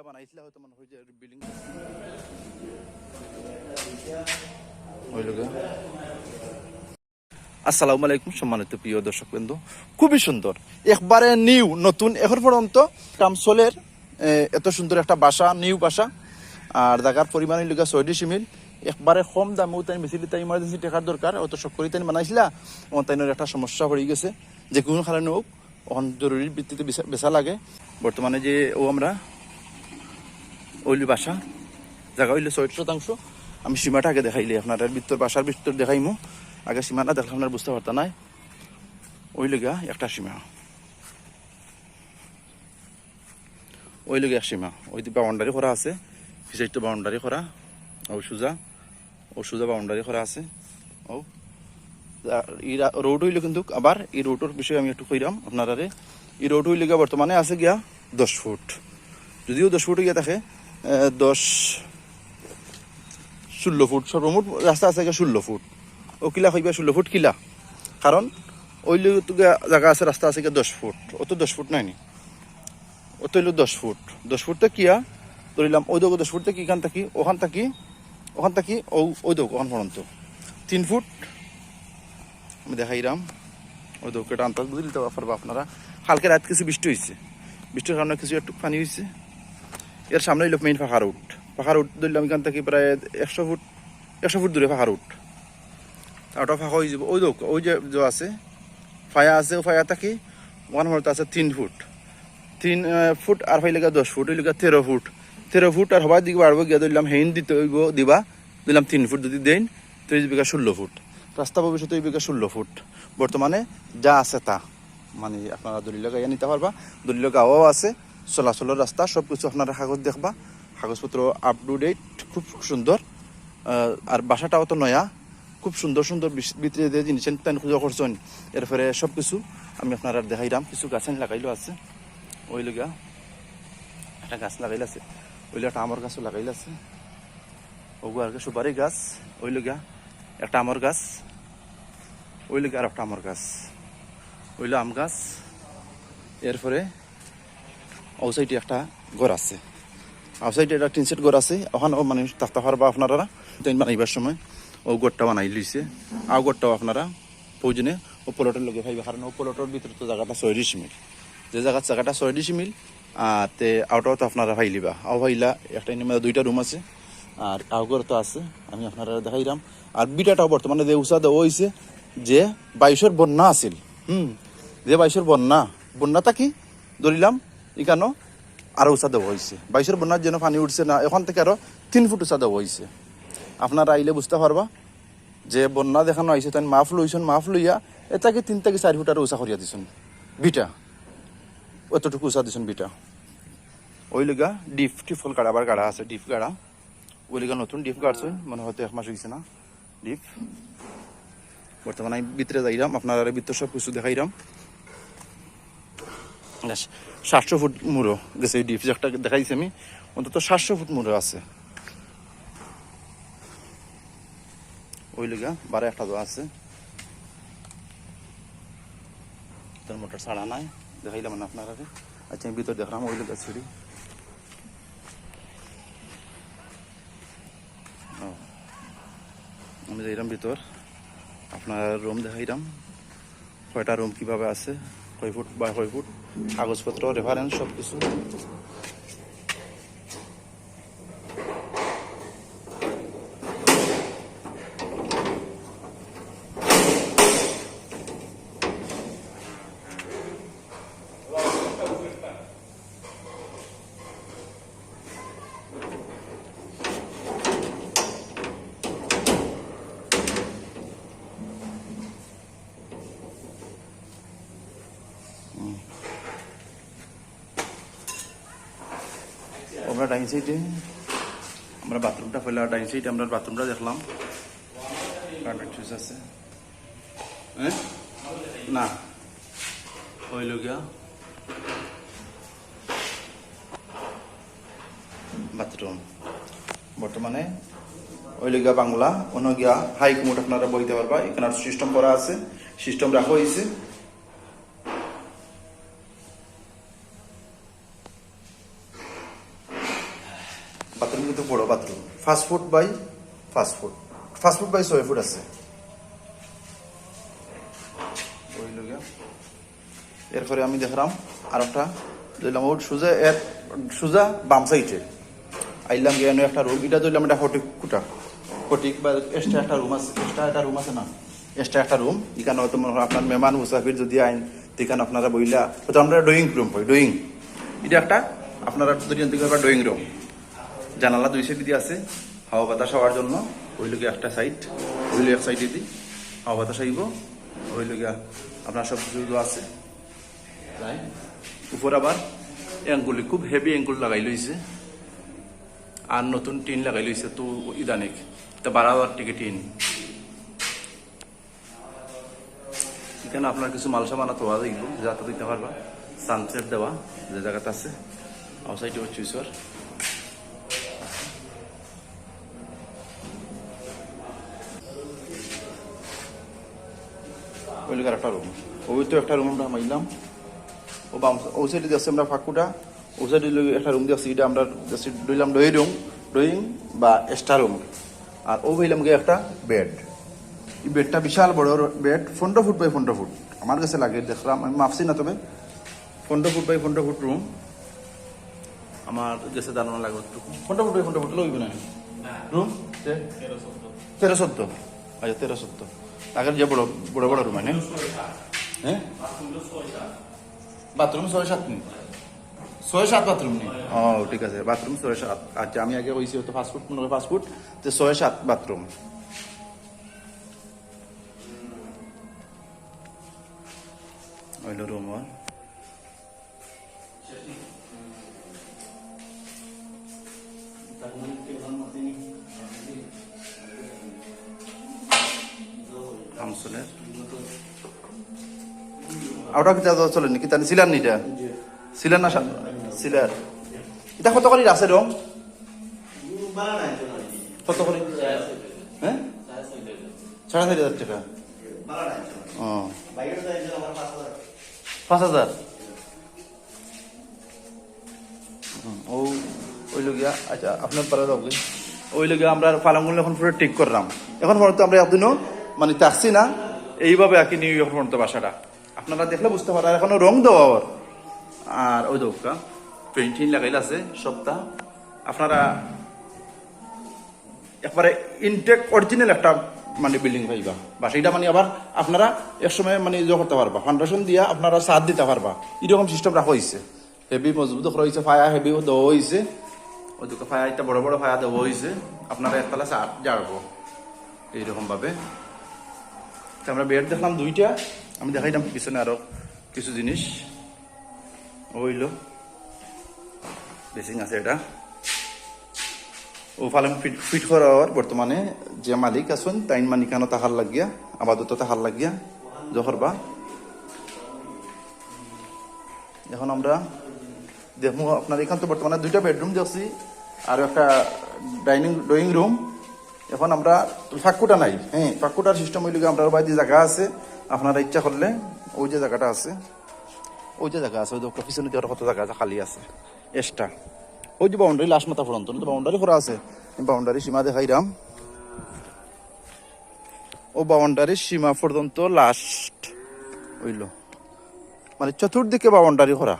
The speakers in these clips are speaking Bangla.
যেটা বানাইছিল হয়তো মনে হয় যে বিল্ডিং আসসালামু আলাইকুম সম্মানিত প্রিয় দর্শক বৃন্দ খুবই সুন্দর। একবারে নিউ নতুন এখন পর্যন্ত কামসলের এত সুন্দর একটা বাসা নিউ বাসা। আর জায়গার পরিমাণ হইল ছয়টি সিমিল একবারে কম দামে তাই বেশি তাই ইমার্জেন্সি টাকার দরকার। অত শখ করে তাই বানাইছিলা ও তাইনের একটা সমস্যা হয়ে গেছে। যে কোনো কারণে হোক ওখান জরুরি ভিত্তিতে বেচা লাগে। বর্তমানে যে ও আমরা ওইলি বাসা জায়গা হইলে ছয় শতাংশ। আমি সীমাটা আগে দেখাইলি, আপনার ভিতর বাসার ভিতর দেখাইমু। আগে সীমাটা দেখলে আপনার বুঝতে পারতা নাই। ওই লেগা একটা সীমা। ওই লেগে এক সীমা। ওই বাউন্ডারি করা আছে ফিসাইট বাউন্ডারি করা। ও সুজা ও সুজা বাউন্ডারি করা আছে। ও ই রোড হইলে কিন্তু আবার এই রোডের বিষয়ে আমি একটু কইরাম আপনারা এই রোড হইলে বর্তমানে আছে গিয়া দশ ফুট। যদিও দশ ফুট গিয়া থাকে দশ ষোলো ফুট সর্বমোট রাস্তা আছে ষোলো ফুট। ও কিলা কইবা ষোলো ফুট কিলা। কারণ ওই জায়গা আছে রাস্তা আছে দশ ফুট। অত দশ ফুট নাইনি অত হইল দশ ফুট। দশ ফুটটা কিয়া? ধরিলাম ওই দোক দশ ফুট থেকে এখান থাকি, ওখান থাকি ওখান থাকি ও ওই দোক ওখান পর্যন্ত তিন ফুট। আমি দেখাইরাম ওই দোকটা আন্তাজ বুঝে দিতে পারব আপনারা হালকা রাত কিছু বৃষ্টি হয়েছে বৃষ্টির কারণে কিছু একটু পানি হয়েছে এর সামনে হইল মেইন পাহাড় উঠ পাহাড় উঠ ধরলাম এখান থেকে প্রায় একশো ফুট একশো ফুট দূরে পাহাড় উঠ ওটা ফাঁকা হয়ে যাব। ওই দোক ওই যে আছে, ফায়া আছে, ও ফায়া থাকি ওয়ান হলতে আছে তিন ফুট। তিন ফুট আর ফাইলে দশ ফুট, ওই তেরো ফুট। তেরো ফুট আর হবার দিকে বাড়বো গিয়ে ধরলাম, হেইন দিতে হইব, দিবা। দিলাম তিন ফুট যদি দেন তো এই বিঘা ষোলো ফুট। রাস্তা ভবিষ্যতে এই বিঘা ষোলো ফুট। বর্তমানে যা আছে তা। মানে আপনারা দলিল গাইয়া নিতে পারবা। দলিল গাঁও আছে। চলাচলের রাস্তা সব কিছু আপনারা কাগজ দেখবা। কাগজপত্র আপ টু ডেট খুব সুন্দর আর বাসাটাও তো নয়া। খুব সুন্দর সুন্দর ভিতরে যে জিনিস তেন খুঁজে করছেন এরপরে সব কিছু আমি আপনারা দেখাইলাম কিছু গাছ লাগাইলো আছে। ওই লগা একটা গাছ লাগাইল আছে। ওইলে একটা আমৰ গাছও লাগাইল আছে। ওগু আর সুপারি গাছ ওই লগা একটা আমৰ গাছ। ওই লগা আর একটা আমৰ গাছ। ওইলো আম গাছ। এরপরে ও সাইডে একটা ঘর আছে। আউ সাইডে একটা টিন সেট ঘর আছে। ওখানে ও মানে থাকতে পারবা আপনারা ট্রেন বানাইবার সময় ও ঘরটা বানাই লইছে। আও ঘরটাও আপনারা প্রয়োজনে ও প্লটের লগে ভাইবা কারণ ও প্লটের ভিতরে তো জায়গাটা চল্লিশ মিল যে জায়গার জায়গাটা চল্লিশ মিল আর তে আউটাও তো আপনারা ভাইলিবা আও ভাইলা, একটা মধ্যে দুইটা রুম আছে। আর আও ঘর তো আছে, আমি আপনারা দেখাইলাম আর বিটাটাও বর্তমানে যে উষা দেওয়া হয়েছে যে বাইশের বন্যা আছিল। হুম, যে বাইশের বন্যা। বন্যাটা কি? ধরিলাম ইকানো আরও উঁচা দেওয়া হয়েছে বাইশের বন্যার যেন পানি উঠছে না, এখন থেকে আরও তিন ফুট উঁচা দেওয়া হয়েছে আপনারা আইলে বুঝতে পারবা, যে বন্যা দেখানো হয়েছে তাই মাফ লইছেন, মাফ লইয়া এটাকে তিন থেকে চারি ফুট আরও উঁচা করিয়া দিছেন, বিটা। অতটুকু উঁচা দিছেন বিটা। ওই লগা ডিপ টিফল গাড়া, আবার আছে, ডিপ গাড়া। ওই লগা নতুন ডিপ গাড়ছেন মনে হয়তো এক মাস হয়েছে না, ডিপ। বর্তমানে আমি ভিতরে যাইলাম আপনারা ভিতরে সব কিছু দেখাইলাম সাতশো ফুট মুড়ো গেছে এই একটা দেখাইছি আমি। অন্তত সাতশো ফুট মুড়ো আছে। ওই লিগা বারো একটা তো আছে। তোর মোটর ছাড়া নাই দেখাইলাম না আপনারা আচ্ছা আমি ভিতর দেখলাম ওই লিগা ও, আমি যাইলাম ভিতর আপনার রুম দেখাইলাম। কয়টা রুম কীভাবে আছে? কয় ফুট বা কয় ফুট? কাগজপত্র রেফারেন্স সব কিছু আমরা ডাইন সাইডে আমরা বাথরুমটা ফেলা ডাইন সাইডে আমরা বাথরুমটা দেখলাম। আছে। হ্যাঁ না। হইল গিয়া বাথরুম বর্তমানে ওই গিয়া বাংলা অন্য গিয়া হাই কুমোট আপনারা বইতে পারবা। এখানে সিস্টেম করা আছে। সিস্টেম রাখা হয়েছে বাথরুম কিন্তু বড় bathroom fast food by fast food fast food by ছয় ফুট আছে এরপরে আমি দেখলাম আর একটা দিলাম ওর সোজা, এর সোজা বাম সাইডে। আইলাম গিয়ে একটা রুম, এটা ধরলাম একটা হটিক কুটা। হটিক বা এক্সট্রা একটা রুম আছে এক্সট্রা একটা রুম আছে না? এক্সট্রা একটা রুম এখানে হয়তো মনে হয় আপনার মেহমান, মুসাফির যদি আইন, এখানে আপনারা বইলা, হয়তো আমরা ড্রয়িং রুম পাই ড্রয়িং এটা একটা, আপনারা যদি ড্রয়িং রুম জানালা দুই সাইড দিয়ে আছে। হাওয়া বাতাস হওয়ার জন্য। ওই লোকে একটা সাইড। ওই লোক এক সাইডে দিই হাওয়া বাতাস আইব ওই লোকে আপনার সব কিছু আছে। উপর আবার অ্যাঙ্গুলি খুব হেভি অ্যাঙ্গুল লাগাই লইছে। আর নতুন টিন লাগাই লইছে তো ইদানিক তা বাড়াবার টিকে টিন। এখানে আপনার কিছু মাল সামান তোয়া দেখব যাতে দিতে পারবা। সানসেট দেওয়া যে জায়গাতে আছে। আউটসাইডে হচ্ছে ঈশ্বর ওইলিকার একটা রুম ওই তো একটা রুম আমরা মাইলাম। ও বাম ও সাইডে যাচ্ছে আমরা ফাঁকুটা ও সাইডে একটা রুম যাচ্ছি এটা আমরা যাচ্ছি ডই রুম ড্রয়িং বা এক্সট্রা রুম আর ও বইলাম গিয়ে একটা বেড এই বেডটা বিশাল বড় বেড পনেরো ফুট বাই পনেরো ফুট। আমার কাছে লাগে দেখলাম আমি মাপছি না তবে। পনেরো ফুট বাই পনেরো ফুট রুম আমার কাছে দাঁড়ানো লাগবে পনেরো ফুট বাই পনেরো ফুট লইবে না? রুম তেরো চোদ্দ। আচ্ছা তেরো চোদ্দ। আগের যে বড় বড় বড় রুম মানে হ্যাঁ? বাথরুম ছয় সাত নি। ছয় সাত বাথরুম নেই ও ঠিক আছে। বাথরুম ছয় সাত। আচ্ছা আমি আগে কইছি হয়তো ফাস্টফুড মনে হয় ফাস্টফুড যে ছয় সাত বাথরুম হইল রুম ওয়ান আমসনের আউটা কিতা তো চলে নাকি তানি সিলার নিটা সিলার না সিলার এটা কত করে আছে রং কত করে হ্যাঁ হাজার টাকা। ও পাঁচ হাজার ও ওই লগিয়া আচ্ছা আপনার পারা যাবে ওই লগিয়া আমরা পালামগুলো এখন পুরো ঠিক করলাম এখন পর্যন্ত আমরা এতদিনও মানে আসছি না এইভাবে আর কি নিউ ইয়র্ক পর্যন্ত বাসাটা। আপনারা দেখলে বুঝতে পারেন এখনও রং দেওয়া আবার। আর ওই দোকা পেন্টিং লাগাইল আছে সপ্তাহ। আপনারা একবারে ইনটেক অরিজিনাল একটা মানে বিল্ডিং পাইবা। বা সেইটা মানে আবার আপনারা এক সময় মানে ইয়ে করতে পারবা ফাউন্ডেশন দিয়া আপনারা সাথ দিতে পারবা। এরকম সিস্টেম রাখা হয়েছে হেভি মজবুত করা হয়েছে ফায়া হেভি দেওয়া হয়েছে ওই দুটো ফায়া একটা বড় বড় ফায়া দেওয়া হয়েছে আপনারা একতলা সার জাড়বো এইরকম ভাবে তো আমরা বেড দেখলাম দুইটা। আমি দেখাইলাম পিছনে আরও কিছু জিনিস। ওইলো। বেসিং আছে এটা। ও ফালাম ফিট ফিট করার বর্তমানে। যে মালিক আছেন, তাইন মালিকানো তাহার লাগিয়া আপাতত তাহার লাগিয়া। জহরবা এখন আমরা দেখব, আপনার এখান তো বর্তমানে দুইটা বেডরুম দেখছি। আর একটা ডাইনিং ড্রয়িং রুম এখন আমরা ফাঁকুটা নাই হ্যাঁ ফাঁকুটার সিস্টেম হইলে আমরা বাইরে জায়গা আছে, আপনারা ইচ্ছা করলে ওই যে জায়গাটা আছে, ওই যে জায়গা আছে, ওই যে পিছনে দিয়ে কত জায়গা আছে, খালি আছে এক্সট্রা ওই যে বাউন্ডারি লাস্ট মাথা পড়ন্ত তো বাউন্ডারি করা আছে বাউন্ডারি সীমা দেখাইরাম ও বাউন্ডারির সীমা পর্যন্ত লাস্ট ওইল মানে চতুর্দিকে বাউন্ডারি করা।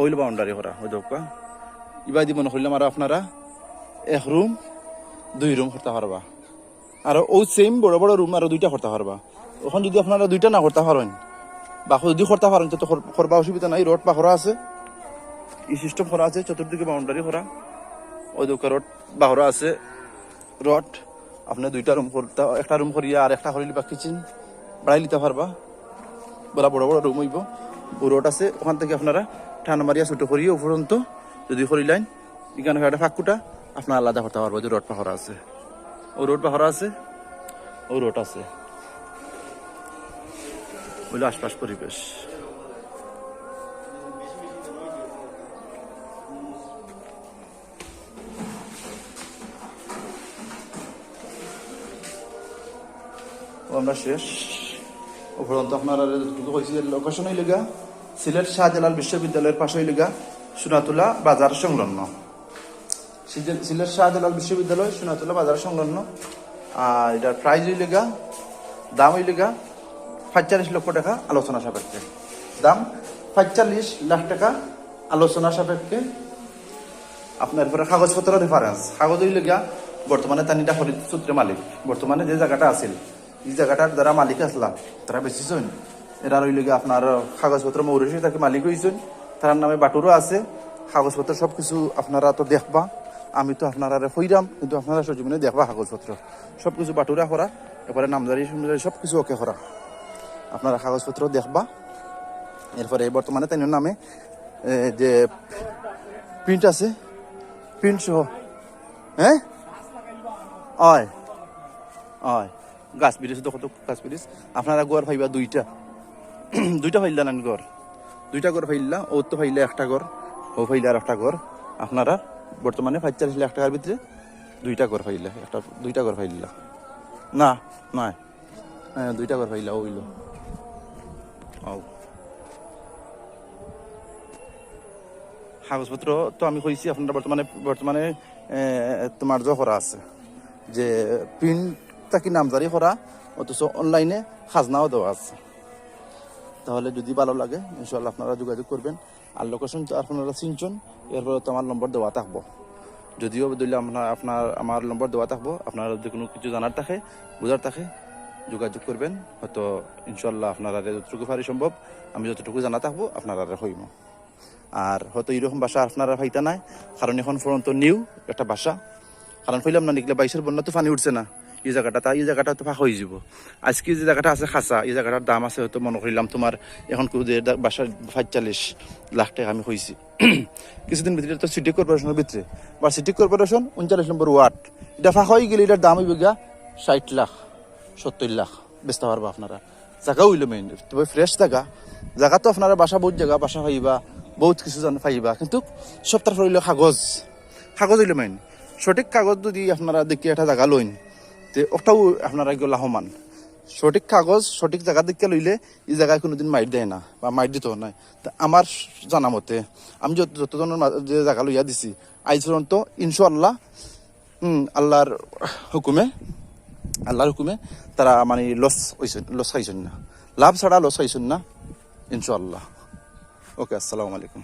ওইল বাউন্ডারি করা, ওই দোকা ইবাদি মনে করলাম আর আপনারা, এক রুম দুই রুম করতে পারবা। আর ও সেম বড় বড় রুম আর দুইটা করতে পারবা। ওখান যদি আপনারা দুইটা না করতে পারেন, বা যদি করতে পারেন তো করবা অসুবিধা নাই রোড পাখরা আছে। ই সিস্টেম করা আছে, চতুর্দিকে বাউন্ডারি করা ওই দুকা রোড বাহরা আছে। রড আপনি দুইটা রুম করতে একটা রুম করিয়া আর একটা করিলে বা কিচেন বাড়াই নিতে পারবা। বড় বড় বড় রুম হইব। রোড আছে, ওখান থেকে আপনারা ঠান্ডা মারিয়া ছোট করিয়ে উপরন্ত যদি করিলেন, এখানে একটা ফাঁকুটা আপনার আলাদা করতে পারব, যে রোড পাহরা আছে। ও রোড পাহরা আছে? ও রোড আছে। ওইলো আশপাশ পরিবেশ। আমরা শেষ। উপরন্ত আপনারা যতটুকু কইছি লোকেশন হইলে গা সিলেট শাহজালাল বিশ্ববিদ্যালয়ের পাশে হইলে গা সুনাতুলা বাজার সংলগ্ন। সিলেট শাহজালাল বিশ্ববিদ্যালয় সোনাতলা বাজার সংলগ্ন। আর এটার প্রাইস হইলে গা দাম হইলে গা পঁয়তাল্লিশ লক্ষ টাকা আলোচনা সাপেক্ষে। দাম পঁয়তাল্লিশ লাখ টাকা আলোচনা সাপেক্ষে। আপনার পরে কাগজপত্র রেফারেন্স কাগজ হইলে গিয়া, বর্তমানে তানিটা খরিদ সূত্রে মালিক। বর্তমানে যে জায়গাটা আছিল, এই জায়গাটার যারা মালিক আসলাম, তারা বেশিছেন এরা রইলে গিয়া আপনার কাগজপত্র মৌরেশে তাকে মালিক হয়েছেন তার নামে বাটুরও আছে। কাগজপত্র সব কিছু আপনারা তো দেখবা। আমি তো আপনারা হইরাম, কিন্তু আপনারা সজীবনে দেখবা কাগজপত্র। সব কিছু বাটুরা করা এরপরে নামদারি সুমদারি সব কিছু ওকে করা আপনারা কাগজপত্র দেখবা। এরপরে বর্তমানে তাই নামে যে প্রিন্ট আছে প্রিন্ট সহ হ্যাঁ? হয় হয় গাছ ব্রিজ তো কত গাছ ব্রিজ আপনারা গড় ফাইবা দুইটা। দুইটা ফাইলা নান গড় দুইটা গড় ফাইলা ও তো ফাইলা একটা গড় ও ফাইলা আর একটা গড় আপনারা বর্তমানে পঁয়তাল্লিশ লাখ টাকার ভিতরে দুইটা গড় ফাইলা, একটা দুইটা গড় ফাইলা। না নয় হ্যাঁ দুইটা গড় ফাইলা ওইল কাগজপত্র তো আমি কইছি আপনারা বর্তমানে বর্তমানে তোমার যে করা আছে, যে প্রিন্ট থাকি নামজারি করা অথচ অনলাইনে খাজনাও দেওয়া আছে। তাহলে যদি ভালো লাগে ইনশাল্লাহ আপনারা যোগাযোগ করবেন। আর লোকেশন আপনারা চিনছেন এরপরে তো আমার নম্বর দেওয়া থাকব। যদিও দিলে আপনার আপনার, আমার নম্বর দেওয়া থাকব, আপনারা যদি কোনো কিছু জানার থাকে, বোঝার থাকে, যোগাযোগ করবেন, হয়তো ইনশাল্লাহ আপনারা যতটুকু পারি সম্ভব। আমি যতটুকু জানা থাকব, আপনারা হইম। আর হয়তো এরকম ভাষা আপনারা ফাইতা নাই, কারণ এখন পর্যন্ত নিউ একটা ভাষা কারণ কইলাম না নিকলে বাইশের বন্যা তো পানি উঠছে না। এই জায়গাটা, তা এই জায়গাটা তো ফাঁকা হয়ে যাব। আজকে যে জায়গাটা আছে খাঁচা, এই জায়গাটার দাম আছে হয়তো মনে করিলাম তোমার এখন বাসার পঁয়তাল্লিশ লাখ টাকা আমি হয়েছি কিছুদিন ভিতরে তো সিটি কর্পোরেশনের ভিতরে বা সিটি কর্পোরেশন উনচাল্লিশ নম্বর ওয়ার্ড এটা ফাঁকা হয়ে গেলে এটার দাম হইবে গিয়া ষাট লাখ সত্তর লাখ বেচতে পারব আপনারা। জায়গা হইল মেইন তবে ফ্রেশ জায়গা জায়গা তো আপনারা বাসা বহুত জায়গা বাসা পাইবা, বহুত কিছু জান পাইবা। কিন্তু তারপর হইল কাগজ কাগজ হইল মেইন। সঠিক কাগজ যদি আপনারা দেখি একটা জায়গা লইন তে ওটাও আপনারা এগুলো লাভবান। সঠিক কাগজ, সঠিক জায়গা দেখে লইলে এই জায়গায় কোনোদিন মাইট দেয় না বা মাইট দিতেও নাই। তা আমার জানা মতে, আমি যত যতজনের যে জায়গা লইয়া দিছি, আইজ পর্যন্ত ইনশাল্লাহ হুম আল্লাহর হুকুমে আল্লাহর হুকুমে তারা মানে লস হয়েছেন লস খাইছেন না। লাভ ছাড়া লস খাইছেন না ইনশাল্লাহ ওকে, আসসালামু আলাইকুম।